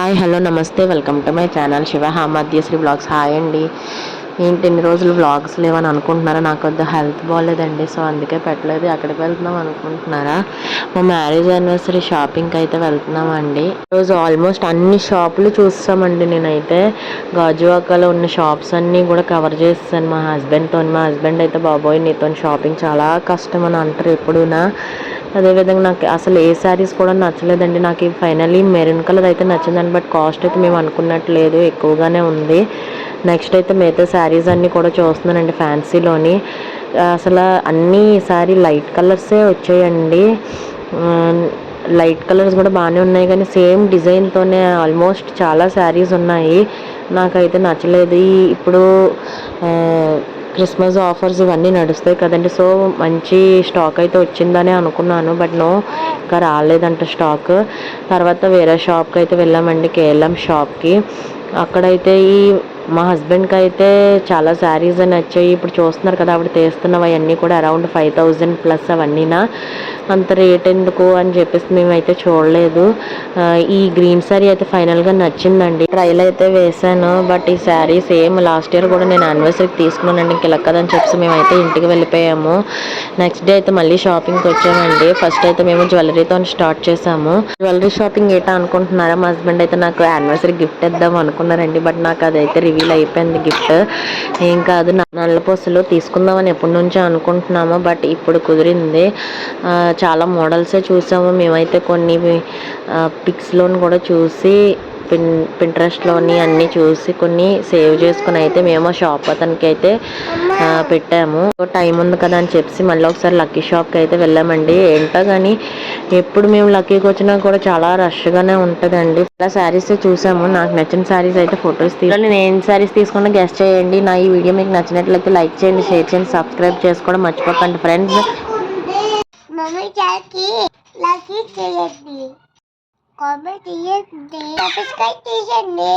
Hi hello నమస్తే. Welcome to my channel Shiva హామధ్యశ్రీ blogs. Hi అండి. ఏంటి ఎన్ని రోజులు బ్లాగ్స్ లేవని అనుకుంటున్నారా? నాకు కొద్దిగా హెల్త్ బాగాలేదండి సో అందుకే పెట్టలేదు. ఎక్కడికి వెళ్తున్నాం అనుకుంటున్నారా? మా మ్యారేజ్ యానివర్సరీ షాపింగ్కి అయితే వెళ్తున్నామండి. ఈరోజు ఆల్మోస్ట్ అన్ని షాపులు చూస్తామండి నేనైతే. గాజువాకలో ఉన్న షాప్స్ అన్నీ కూడా కవర్ చేస్తాను మా హస్బెండ్తో మా హస్బెండ్ అయితే బాబోయ్ నీతో షాపింగ్ చాలా కష్టం అని అంటారు ఎప్పుడునా. అదేవిధంగా నాకు అసలు ఏ శారీస్ కూడా నచ్చలేదండి. నాకు ఫైనలీ మెరూన్ కలర్ అయితే నచ్చిందండి. బట్ కాస్ట్ అయితే మేము అనుకున్నట్లేదు. ఎక్కువగానే ఉంది. నెక్స్ట్ అయితే మిగతా శారీస్ అన్నీ కూడా చూస్తున్నానండి ఫ్యాన్సీలోని. అసలు అన్నీ ఈసారి లైట్ కలర్సే వచ్చాయండి. లైట్ కలర్స్ కూడా బాగానే ఉన్నాయి. కానీ సేమ్ డిజైన్తోనే ఆల్మోస్ట్ చాలా శారీస్ ఉన్నాయి. నాకైతే నచ్చలేదు. ఇప్పుడు క్రిస్మస్ ఆఫర్స్ ఇవన్నీ నడుస్తాయి కదండి. సో మంచి స్టాక్ అయితే వచ్చిందని అనుకున్నాను. బట్ నో ఇంకా రాలేదంట స్టాక్. తర్వాత వేరే షాప్కి అయితే వెళ్ళామండి కేఎల్ఎం షాప్కి. అక్కడైతే ఈ మా హస్బెండ్కి అయితే చాలా శారీస్ నచ్చాయి ఇప్పుడు చూస్తున్నారు కదా ఆవిడ తీస్తున్నవి అవన్నీ కూడా అరౌండ్ ఫైవ్ థౌజండ్ ప్లస్ అవన్నీనా. అంత రేట్ ఎందుకు అని చెప్పేసి మేమైతే చూడలేదు. ఈ గ్రీన్ శారీ అయితే ఫైనల్గా నచ్చిందండి. ట్రైల్ అయితే వేసాను బట్ ఈ శారీ సేమ్ లాస్ట్ ఇయర్ కూడా నేను యానివర్సరీకి తీసుకున్నానండి ఇంక ఇలా చెప్పేసి మేమైతే ఇంటికి వెళ్ళిపోయాము. నెక్స్ట్ డే అయితే మళ్ళీ షాపింగ్కి వచ్చామండి. ఫస్ట్ అయితే మేము జ్యువెలరీతో స్టార్ట్ చేసాము జ్యువెలరీ షాపింగ్ ఏటా అనుకుంటున్నారా? మా హస్బెండ్ అయితే నాకు యానివర్సరీ గిఫ్ట్ ఇద్దాం అనుకున్నారండి బట్ నాకు అదైతే రివీల్ అయిపోయింది గిఫ్ట్. ఏం కాదు నల్లపూసలు తీసుకుందామని ఎప్పటి నుంచో అనుకుంటున్నాము బట్ ఇప్పుడు కుదిరింది. చాలా మోడల్సే చూసాము. మేమైతే కొన్ని పిక్స్లోని కూడా చూసి పిన్ పింట్రెస్ట్లోని అన్నీ చూసి కొన్ని సేవ్ చేసుకుని అయితే మేము షాప్ అతనికి అయితే పెట్టాము. టైం ఉంది కదా అని చెప్పి మళ్ళీ ఒకసారి లక్కీ షాప్కి అయితే వెళ్ళామండి. ఏంటో కానీ ఎప్పుడు మేము లక్కీకి వచ్చినా కూడా చాలా రష్గానే ఉంటుందండి. చాలా శారీస్ చూసాము. నాకు నచ్చిన శారీస్ అయితే ఫొటోస్ తీసుకోండి నేను ఏం శారీస్ తీసుకున్నా గెస్ట్ చేయండి. నా ఈ వీడియో మీకు నచ్చినట్లయితే లైక్ చేయండి షేర్ చేయండి సబ్స్క్రైబ్ చేసుకోవడం మర్చిపోకండి ఫ్రెండ్స్ కామెంట్ చేయండి. సబ్స్క్రైబ్ చేయండి.